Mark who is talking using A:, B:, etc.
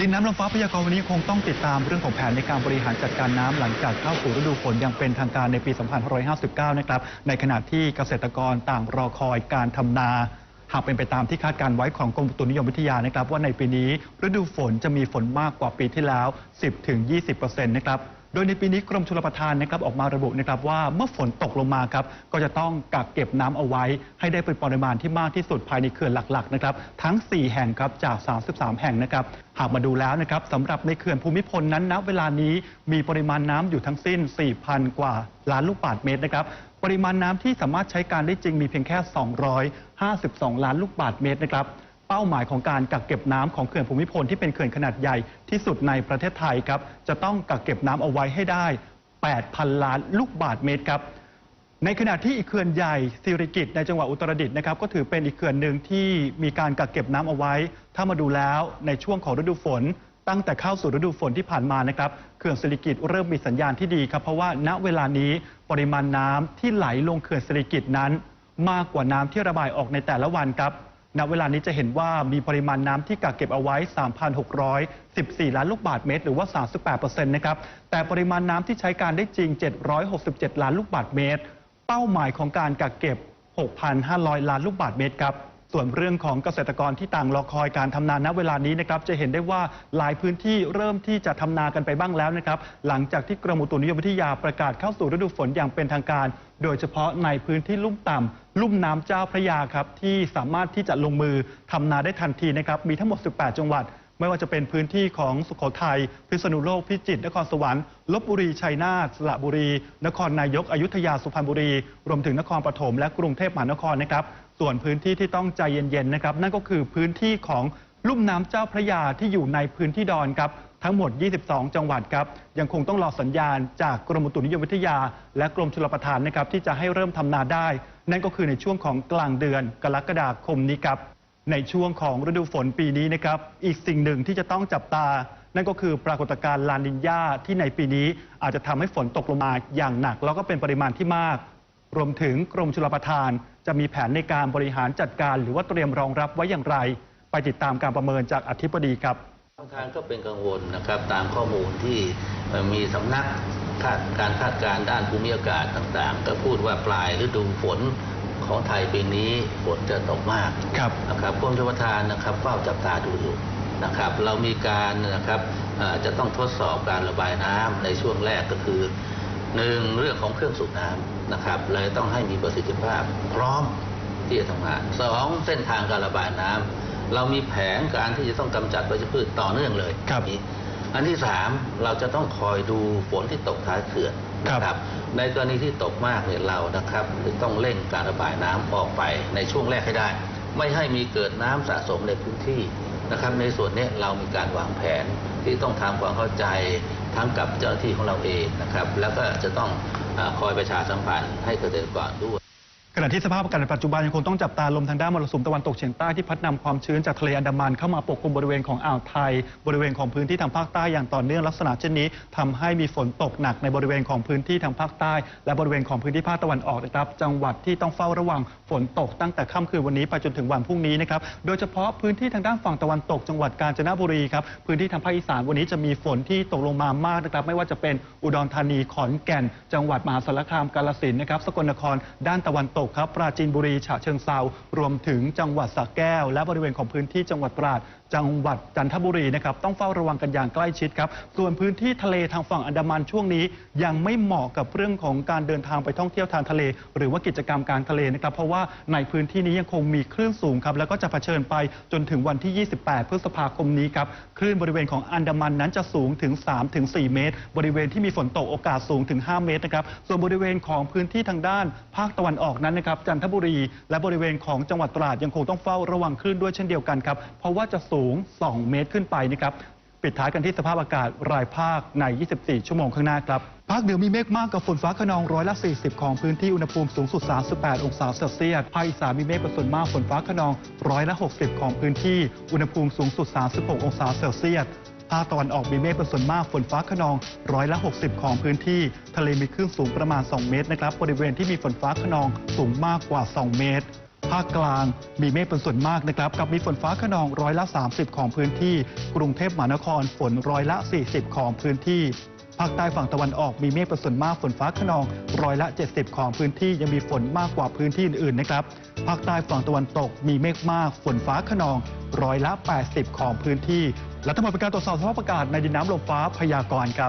A: ดินน้ำลมฟ้าพยากรณ์วันนี้คงต้องติดตามเรื่องของแผนในการบริหารจัดการน้ำหลังจากเข้าสู่ฤดูฝนอย่างเป็นทางการในปี 2559 นะครับ ในขณะที่เกษตรกรต่างรอคอยการทำนาหากเป็นไปตามที่คาดการไว้ของกรมอุตุนิยมวิทยานะครับ ว่าในปีนี้ฤดูฝนจะมีฝนมากกว่าปีที่แล้ว 10-20%นะครับ โดยในปีนี้กรมชลประทานนะครับออกมาระบุนะครับว่าเมื่อฝนตกลงมาครับก็จะต้องกักเก็บน้ำเอาไว้ ให้ได้เป็นปริมาณที่มากที่สุดภายในเขื่อนหลักๆนะครับทั้ง 4 แห่งครับจาก 33 แห่งนะครับหากมาดูแล้วนะครับสำหรับในเขื่อนภูมิพลนั้นณเวลานี้มีปริมาณน้ำอยู่ทั้งสิ้น 4,000 กว่าล้านลูกบาศก์เมตรนะครับปริมาณน้ำที่สามารถใช้การได้จริงมีเพียงแค่ 252 ล้านลูกบาศก์เมตรนะครับ เป้าหมายของการกักเก็บน้ำของเขื่อนภูมิพลที่เป็นเขื่อนขนาดใหญ่ที่สุดในประเทศไทยครับจะต้องกักเก็บน้ำเอาไว้ให้ได้ 8,000 ล้านลูกบาศก์เมตรครับในขณะที่อีกเขื่อนใหญ่สิริกิตในจังหวัดอุตรดิตถ์นะครับก็ถือเป็นอีกเขื่อนหนึ่งที่มีการกักเก็บน้ำเอาไว้ ถ้ามาดูแล้วในช่วงของฤดูฝน ตั้งแต่เข้าสู่ฤดูฝนที่ผ่านมานะครับเขื่อนสิริกิตเริ่มมีสัญญาณที่ดีครับเพราะว่าณเวลานี้ปริมาณน้ำที่ไหลลงเขื่อนสิริกิตนั้น มากกว่าน้ำที่ระบายออกในแต่ละวันครับ ณเวลานี้จะเห็นว่ามีปริมาณน้ำที่กักเก็บเอาไว้ 3,614 ล้านลูกบาศก์เมตร หรือว่า 38%นะครับ แต่ปริมาณน้ำที่ใช้การได้จริง 767 ล้านลูกบาศก์เมตร เป้าหมายของการกักเก็บ 6,500 ล้านลูกบาศก์เมตรครับ ส่วนเรื่องของเกษตรกรที่ต่างรอคอยการทำนาณเวลานี้นะครับจะเห็นได้ว่าหลายพื้นที่เริ่มที่จะทำนากันไปบ้างแล้วนะครับหลังจากที่กรมอุตุนิยมวิทยาประกาศเข้าสู่ฤดูฝนอย่างเป็นทางการ โดยเฉพาะในพื้นที่ลุ่มต่ำลุ่มน้ำเจ้าพระยาครับที่สามารถที่จะลงมือทำนาได้ทันทีนะครับมีทั้งหมด 18 จังหวัด ไม่ว่าจะเป็นพื้นที่ของสุโขทัยพิษณุโลกพิจิตรนครสวรรค์ลบบุรีชัยนาทสระบุรี นครนายกอยุธยาสุพรรณบุรี รวมถึงนครปฐมและกรุงเทพมหานครนะครับ ส่วนพื้นที่ที่ต้องใจเย็นๆนะครับ นั่นก็คือพื้นที่ของลุ่มน้ำเจ้าพระยาที่อยู่ในพื้นที่ดอนครับ ทั้งหมด 22 จังหวัดครับ ยังคงต้องรอสัญญาณจากกรมอุตุนิยมวิทยา และกรมชลประทานนะครับ ที่จะให้เริ่มทำนาได้ นั่นก็คือในช่วงของกลางเดือนกรกฎาคมนี้ครับ ในช่วงของฤดูฝนปีนี้นะครับ อีกสิ่งหนึ่งที่จะต้องจับตา นั่นก็คือปรากฏการณ์ลานินยาที่ในปีนี้อาจจะทำให้ฝนตกลงมาอย่างหนัก แล้วก็เป็นปริมาณที่มาก รวมถึงกรมชลประทาน จะมีแผนในการบริหารจัดการ หรือว่าเตรียมรองรับไว้อย่างไร ไปติดตามการประเมินจากอธิบดีครับ
B: บางทางก็เป็นกังวลนะครับตามข้อมูลที่เอ่อมีสำนักคาดการคาดการณ์ด้านภูมิอากาศต่างๆ ก็พูดว่าปลายฤดูฝนของไทยปีนี้ฝนจะตกมาก
A: ครับ
B: นะครับกรมชลประทานนะครับเฝ้าจับตาดูอยู่นะครับเรามีการนะครับเอ่อจะต้องทดสอบการระบายน้ำในช่วงแรกก็คือ หนึ่งเรื่องของเครื่องสูบน้ำนะครับเลยต้องให้มีประสิทธิภาพพร้อมที่จะทำงานสองเส้นทางการระบายน้ำเรามีแผนการที่จะต้องกำจัดวัชพืชต่อเนื่องเลย
A: ครับ
B: นี้อันที่สามเราจะต้องคอยดูฝนที่ตกท้ายเขื่อนนะค
A: ครั
B: รับ
A: บ
B: ในกรณีที่ตกมากเนี่ยเรานะครับจะต้องเร่งการระบายน้ำออกไปในช่วงแรกให้ได้ ไม่ให้มีเกิดน้ำสะสมในพื้นที่นะครับในส่วนนี้เรามีการวางแผนที่ต้องทำความเข้าใจ ทั้งกับเจ้าหน้าที่ของเราเองนะครับแล้วก็จะต้องอคอยประชาสัมพันธ์ให้เกษตรกรด้วย
A: ขณะที่สภาพอากาศในปัจจุบันยังคงต้องจับตาลมทางด้านมรสุมตะวันตกเฉียงใต้ที่พัดนำความชื้นจากทะเลอันดามันเข้ามาปกคลุมบริเวณของอ่าวไทย บริเวณของพื้นที่ทางภาคใต้อย่างต่อเนื่องลักษณะเช่นนี้ทำให้มีฝนตกหนักในบริเวณของพื้นที่ทางภาคใต้ และบริเวณของพื้นที่ภาคตะวันออกนะครับ จังหวัดที่ต้องเฝ้าระวังฝนตกตั้งแต่ค่ำคืนวันนี้ไปจนถึงวันพรุ่งนี้นะครับโดยเฉพาะพื้นที่ทางด้านฝั่งตะวันตก จังหวัดกาญจนบุรีครับพื้นที่ทางภาคอีสานวันนี้จะมีฝนที่ตกลงมามากนะครับไม่ว่าจะเป็นอุดรธานีขอนแก่น จังหวัดมหาสารคามกาฬสินธุ์นะครับสกลนครด้านตะวันตกครับปราจีนบุรีฉะเชิงเซารวมถึงจังหวัดสระแก้ว และบริเวณของพื้นที่จังหวัดตราดจังหวัดจันทบุรีนะครับต้องเฝ้าระวังกันอย่างใกล้ชิดครับ ส่วนพื้นที่ทะเลทางฝั่งอันดามันช่วงนี้ ยังไม่เหมาะกับเรื่องของการเดินทางไปท่องเที่ยวทางทะเล หรือว่ากิจกรรมกลางทะเลนะครับ เพราะว่าในพื้นที่นี้ยังคงมีคลื่นสูงครับแล้วก็จะเผชิญไปจนถึงวันที่ 28 พฤษภาคมนี้ครับคลื่นบริเวณของอันดามันนั้นจะสูงถึง 3-4 เมตร บริเวณที่มีฝนตกโอกาสสูงถึง 5 เมตรนะครับส่วนบริเวณของพื้นที่ทางด้านภาคตะวันออกนั้นนะครับจันทบุรีและบริเวณของจังหวัดตราดยังคงต้องเฝ้าระวังคลื่นด้วยเช่นเดียวกันครับ เพราะว่าจะสูง 2 เมตรขึ้นไปนะครับปิดท้ายกันที่สภาพอากาศรายภาคใน 24 ชั่วโมงข้างหน้าครับภาคเหนือมีเมฆมากกับฝนฟ้าขนองร้อยละ 40 ของพื้นที่อุณหภูมิสูงสุด 38 องศาเซลเซียส ภาคอีสานมีเมฆเป็นส่วนมากฝนฟ้าขนองร้อยละ 60 ของพื้นที่อุณหภูมิสูงสุด 36 องศาเซลเซียส ภาคตะวันออกมีเมฆเป็นส่วนมากฝนฟ้าขนองร้อยละ 60 ของพื้นที่ ทะเลมีคลื่นสูงประมาณ 2 เมตรนะครับบริเวณที่มีฝนฟ้าขนองสูงมากกว่า 2 เมตรภาคกลางมีเมฆเป็นส่วนมากนะครับ กับมีฝนฟ้าขนองร้อยละ 30 ของพื้นที่ กรุงเทพมหานครฝนร้อยละ 40 ของพื้นที่ ภาคใต้ฝั่งตะวันออกมีเมฆเป็นส่วนมากฝนฟ้าขนองร้อยละ 70 ของพื้นที่ยังมีฝนมากกว่าพื้นที่อื่นๆนะครับ ภาคใต้ฝั่งตะวันตกมีเมฆมากฝนฟ้าขนองร้อยละ 80 ของพื้นที่ และทั้งหมดเป็นการตรวจสอบสภาพอากาศในดินน้ำลมฟ้าพยากรณ์ครับ